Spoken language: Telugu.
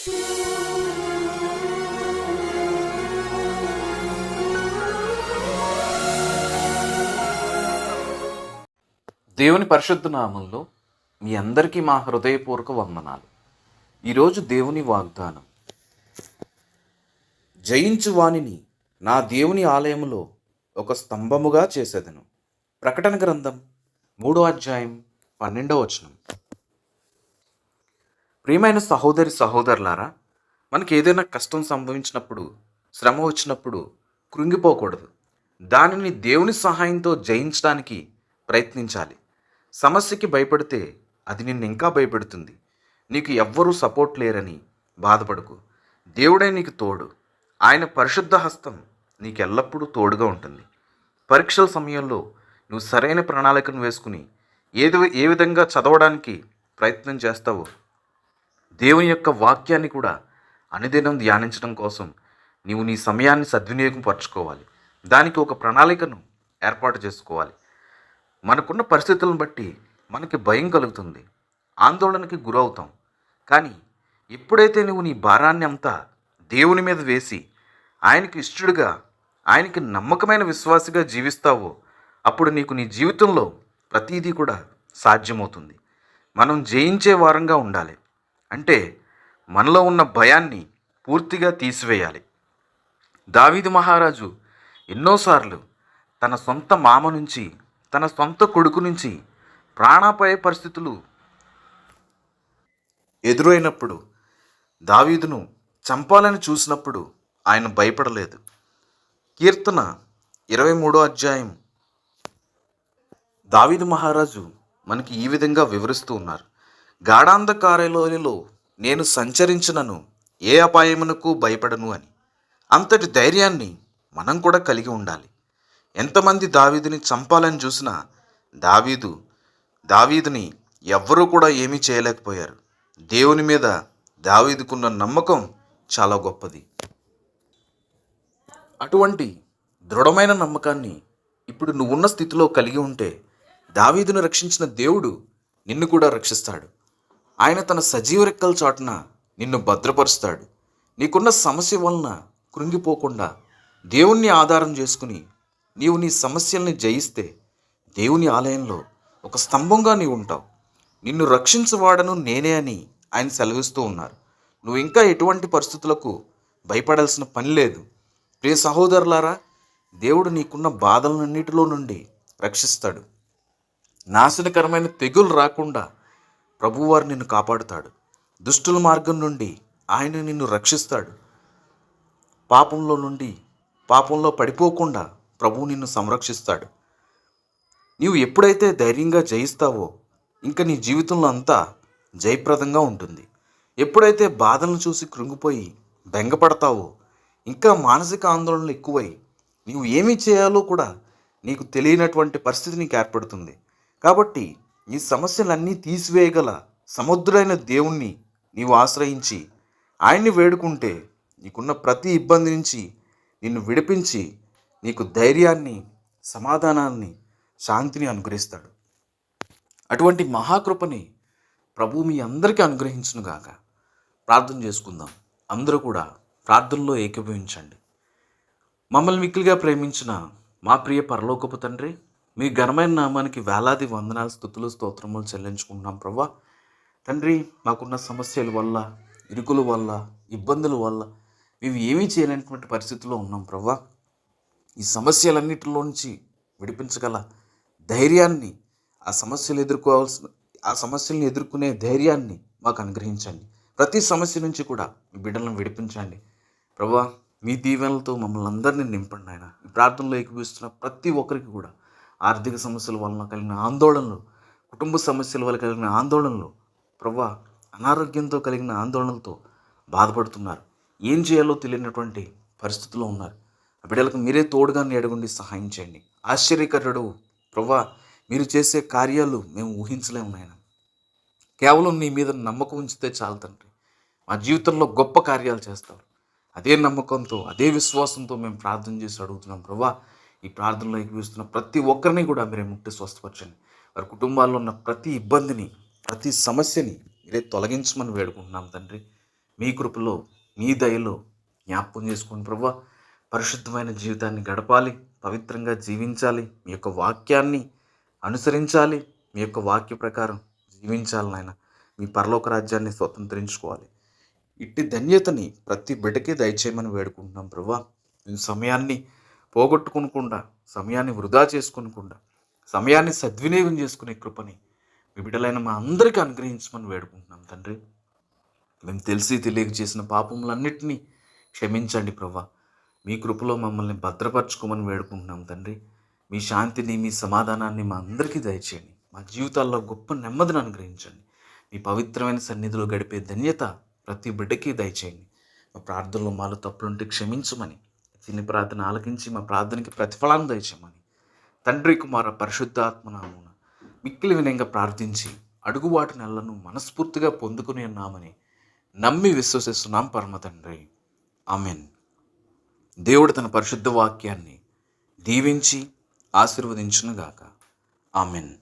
దేవుని పరిశుద్ధ నామంలో మీ అందరికీ మా హృదయపూర్వక వందనాలు. ఈరోజు దేవుని వాగ్దానం జయించు వానిని నా దేవుని ఆలయములో ఒక స్తంభముగా చేసేదను. ప్రకటన గ్రంథం మూడో అధ్యాయం పన్నెండవ వచనం. ప్రియమైన సహోదరి సహోదరులారా మనకి ఏదైనా కష్టం సంభవించినప్పుడు శ్రమ వచ్చినప్పుడు కృంగిపోకూడదు. దానిని దేవుని సహాయంతో జయించడానికి ప్రయత్నించాలి. సమస్యకి భయపడితే అది నిన్ను ఇంకా భయపెడుతుంది. నీకు ఎవ్వరూ సపోర్ట్ లేరని బాధపడకు. దేవుడే నీకు తోడు. ఆయన పరిశుద్ధ హస్తం నీకు ఎల్లప్పుడూ తోడుగా ఉంటుంది. పరీక్షల సమయంలో నువ్వు సరైన ప్రణాళికను వేసుకుని ఏది ఏ విధంగా చదవడానికి ప్రయత్నం చేస్తావో దేవుని యొక్క వాక్యాన్ని కూడా అనుదినం ధ్యానించడం కోసం నీవు నీ సమయాన్ని సద్వినియోగం పరచుకోవాలి. దానికి ఒక ప్రణాళికను ఏర్పాటు చేసుకోవాలి. మనకున్న పరిస్థితులను బట్టి మనకి భయం కలుగుతుంది. ఆందోళనకి గురవుతాం. కానీ ఎప్పుడైతే నువ్వు నీ భారాన్ని అంతా దేవుని మీద వేసి ఆయనకి ఇష్టడుగా ఆయనకి నమ్మకమైన విశ్వాసిగా జీవిస్తావో అప్పుడు నీకు నీ జీవితంలో ప్రతీదీ కూడా సాధ్యమవుతుంది. మనం జయించే వారంగా ఉండాలి. అంటే మనలో ఉన్న భయాన్ని పూర్తిగా తీసివేయాలి. దావీదు మహారాజు ఎన్నోసార్లు తన సొంత మామ నుంచి తన సొంత కొడుకు నుంచి ప్రాణాపాయ పరిస్థితులు ఎదురైనప్పుడు దావీదును చంపాలని చూసినప్పుడు ఆయన భయపడలేదు. కీర్తన ఇరవై మూడో అధ్యాయం. దావీదు మహారాజు మనకి ఈ విధంగా వివరిస్తూ ఉన్నారు. గాఢాంధకారలోనిలో నేను సంచరించినను ఏ అపాయమునకు భయపడను అని. అంతటి ధైర్యాన్ని మనం కూడా కలిగి ఉండాలి. ఎంతమంది దావీదుని చంపాలని చూసినా దావీదు దావీదుని ఎవ్వరూ కూడా ఏమీ చేయలేకపోయారు. దేవుని మీద దావీదుకున్న నమ్మకం చాలా గొప్పది. అటువంటి దృఢమైన నమ్మకాన్ని ఇప్పుడు నువ్వున్న స్థితిలో కలిగి ఉంటే దావీదును రక్షించిన దేవుడు నిన్ను కూడా రక్షిస్తాడు. ఆయన తన సజీవ రెక్కల చాటున నిన్ను భద్రపరుస్తాడు. నీకున్న సమస్య వలన కృంగిపోకుండా దేవుణ్ణి ఆధారం చేసుకుని నీవు నీ సమస్యల్ని జయిస్తే దేవుని ఆలయంలో ఒక స్తంభంగా నీవు ఉంటావు. నిన్ను రక్షించవాడను నేనే అని ఆయన సెలవిస్తూ ఉన్నారు. నువ్వు ఇంకా ఎటువంటి పరిస్థితులకు భయపడాల్సిన పని లేదు. ప్రియ సహోదరులారా దేవుడు నీకున్న బాధలన్నిటిలో నుండి రక్షిస్తాడు. నాశనకరమైన తెగులు రాకుండా ప్రభువారు నిన్ను కాపాడుతాడు. దుష్టుల మార్గం నుండి ఆయన నిన్ను రక్షిస్తాడు. పాపంలో నుండి పాపంలో పడిపోకుండా ప్రభువు నిన్ను సంరక్షిస్తాడు. నీవు ఎప్పుడైతే ధైర్యంగా జయిస్తావో ఇంకా నీ జీవితంలో అంతా జయప్రదంగా ఉంటుంది. ఎప్పుడైతే బాధలను చూసి కృంగిపోయి బెంగపడతావో ఇంకా మానసిక ఆందోళనలు ఎక్కువై నీవు ఏమి చేయాలో కూడా నీకు తెలియనటువంటి పరిస్థితి నీకు ఏర్పడుతుంది. కాబట్టి ఈ సమస్యలన్నీ తీసివేయగల సముద్రుడైన దేవుణ్ణి నీవు ఆశ్రయించి ఆయన్ని వేడుకుంటే నీకున్న ప్రతి ఇబ్బంది నుంచి నిన్ను విడిపించి నీకు ధైర్యాన్ని సమాధానాన్ని శాంతిని అనుగ్రహిస్తాడు. అటువంటి మహాకృపని ప్రభు మీ అందరికీ అనుగ్రహించునుగాక ప్రార్థన చేసుకుందాం. అందరూ కూడా ప్రార్థనలో ఏకీభవించండి. మమ్మల్ని మిక్కిలిగా ప్రేమించిన మా ప్రియ పరలోకపు తండ్రి మీ ఘనమైన నామానికి వేలాది వందనాలు స్థుతులు స్తోత్రములు చెల్లించుకుంటున్నాం ప్రభా తండ్రి మాకున్న సమస్యల వల్ల ఇరుకుల వల్ల ఇబ్బందుల వల్ల మేము ఏమీ చేయలేనటువంటి పరిస్థితుల్లో ఉన్నాం ప్రభా ఈ సమస్యలన్నిటిలోంచి విడిపించగల ధైర్యాన్ని ఆ సమస్యలు ఎదుర్కోవాల్సిన ఆ సమస్యలను ఎదుర్కొనే ధైర్యాన్ని మాకు అనుగ్రహించండి. ప్రతి సమస్య నుంచి కూడా మీ బిడ్డలను విడిపించండి. ప్రభా మీ దీవెనలతో మమ్మల్ని అందరినీ నింపండి ఆయన ప్రార్థనలో ఏకీపిస్తున్న ప్రతి ఒక్కరికి కూడా ఆర్థిక సమస్యల వలన కలిగిన ఆందోళనలు కుటుంబ సమస్యల వల్ల కలిగిన ఆందోళనలు ప్రభా అనారోగ్యంతో కలిగిన ఆందోళనలతో బాధపడుతున్నారు. ఏం చేయాలో తెలియనటువంటి పరిస్థితుల్లో ఉన్నారు. ఆ బిడ్డలకు మీరే తోడుగా నీడగుండి సహాయం చేయండి. ఆశ్చర్యకరుడు ప్రభా మీరు చేసే కార్యాలు మేము ఊహించలేము నాయన. కేవలం నీ మీద నమ్మకం ఉంచితే చాలు తండ్రి. మా జీవితంలో గొప్ప కార్యాలు చేస్తారు అదే నమ్మకంతో అదే విశ్వాసంతో మేము ప్రార్థన చేసి అడుగుతున్నాం. ప్రభా ఈ ప్రార్థనలో ఎక్కిపిస్తున్న ప్రతి ఒక్కరిని కూడా మీరే ముట్టి స్వస్థపరచండి. వారి కుటుంబాల్లో ఉన్న ప్రతి ఇబ్బందిని ప్రతి సమస్యని మీరే తొలగించమని వేడుకుంటున్నాం తండ్రి. మీ కృపలో మీ దయలో జ్ఞాపకం చేసుకోండి ప్రభా. పరిశుద్ధమైన జీవితాన్ని గడపాలి పవిత్రంగా జీవించాలి మీ యొక్క వాక్యాన్ని అనుసరించాలి మీ యొక్క వాక్య ప్రకారం జీవించాలి నాయన మీ పరలోక రాజ్యాన్ని స్వతంత్రించుకోవాలి. ఇట్టి ధన్యతని ప్రతి బిడ్డకే దయచేయమని వేడుకుంటున్నాం ప్రభా. సమయాన్ని పోగొట్టుకునకుండా సమయాన్ని వృధా చేసుకునకుండా సమయాన్ని సద్వినియోగం చేసుకునే కృపని మీ బిడ్డలైన మా అందరికీ అనుగ్రహించమని వేడుకుంటున్నాం తండ్రి. మేము తెలిసి తెలియక చేసిన పాపములన్నింటినీ క్షమించండి ప్రభా. మీ కృపలో మమ్మల్ని భద్రపరచుకోమని వేడుకుంటున్నాం తండ్రి. మీ శాంతిని మీ సమాధానాన్ని మా అందరికీ దయచేయండి. మా జీవితాల్లో గొప్ప నెమ్మదిని అనుగ్రహించండి. మీ పవిత్రమైన సన్నిధిలో గడిపే ధన్యత ప్రతి బిడ్డకి దయచేయండి. మా ప్రార్థనలో మాలో తప్పులుంటే క్షమించమని దీన్ని ప్రార్థన ఆలకించి మా ప్రార్థనకి ప్రతిఫలాన్ని దయచేయమని. తండ్రి కుమార పరిశుద్ధాత్మనామున మిక్కిలి వినయంగా ప్రార్థించి అడుగువాటి నెలను మనస్ఫూర్తిగా పొందుకుని ఉన్నామని నమ్మి విశ్వసిస్తున్నాం పరమ తండ్రి. ఆమెన్. దేవుడు తన పరిశుద్ధ వాక్యాన్ని దీవించి ఆశీర్వదించునుగాక. ఆమెన్.